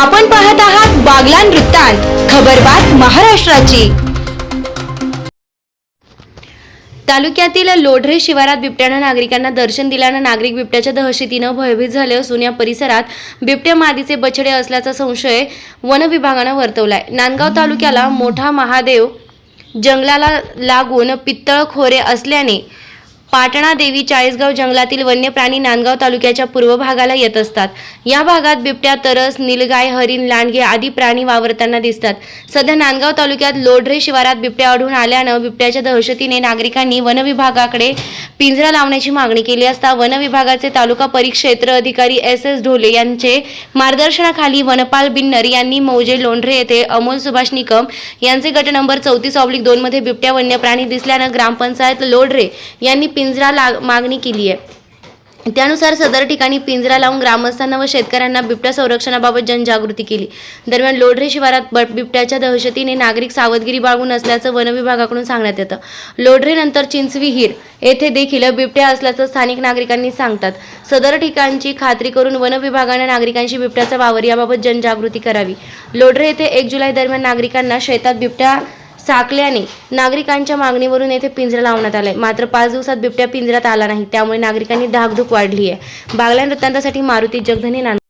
आपण पाहत आहात बागलान वृत्तांत खबरबात महाराष्ट्राची. तालुक्यातील लोढरे शिवारात बिबट्यानं नागरिकांना दर्शन दिल्यानं नागरिक बिबट्याच्या दहशतीनं भयभीत झाले असून या परिसरात बिबट्या मादीचे बछडे असल्याचा संशय वन विभागानं वर्तवलाय. नांदगाव तालुक्याला मोठा महादेव जंगलाला लागून पित्तळ खोरे असल्याने पाटणा देवी चाळीसगाव जंगलातील वन्य प्राणी नांदगाव तालुक्याच्या पूर्व भागाला येत असतात. या भागात बिबट्या तरस निलगाय हरिण लांडगे आदी प्राणी वावरताना दिसतात. सध्या नांदगाव तालुक्यात लोढरे शिवारात बिबट्या आढळून आल्यानं बिबट्याच्या दहशतीने नागरिकांनी वनविभागाकडे पिंजरा लावण्याची मागणी केली असता वनविभागाचे तालुका परिक्षेत्र अधिकारी एस एस ढोले यांचे मार्गदर्शनाखाली वनपाल बिन्नर यांनी मौजे लोंढरे येथे अमोल सुभाष निकम यांचे गट नंबर चौतीस ऑब्लिक दोनमध्ये बिबट्या वन्य प्राणी दिसल्यानं ग्रामपंचायत लोढरे यांनी पिंजरा ला मागणी केली आहे. त्यानुसार सदर ठिकाणी पिंजरा लावून ग्रामस्थांना व शेतकऱ्यांना बिबट्या संरक्षणाबाबत जनजागृती केली. दरम्यान लोढरे शिवारात बिबट्याच्या दहशतीने नागरिक सावधगिरी बाळगून असल्याचं वन विभागाकडून सांगण्यात येतं. लोढरेनंतर चिंचविहीर येथे देखील बिबट्या असल्याचं स्थानिक नागरिकांनी सांगतात. सदर ठिकाणची खात्री करून वनविभागानं नागरिकांशी बिबट्याचा वावर याबाबत जनजागृती करावी. लोढरे येथे एक जुलै दरम्यान नागरिकांना शेतात बिबट्या साकल्याने नागरिकांच्या मागणीवरून येथे पिंजरा लावण्यात आलाय. मात्र पाच दिवसात बिबट्या पिंजऱ्यात आला नाही. त्यामुळे नागरिकांनी धाकधूक वाढली आहे बागल्या वृत्तांतासाठी मारुती जगधने नांद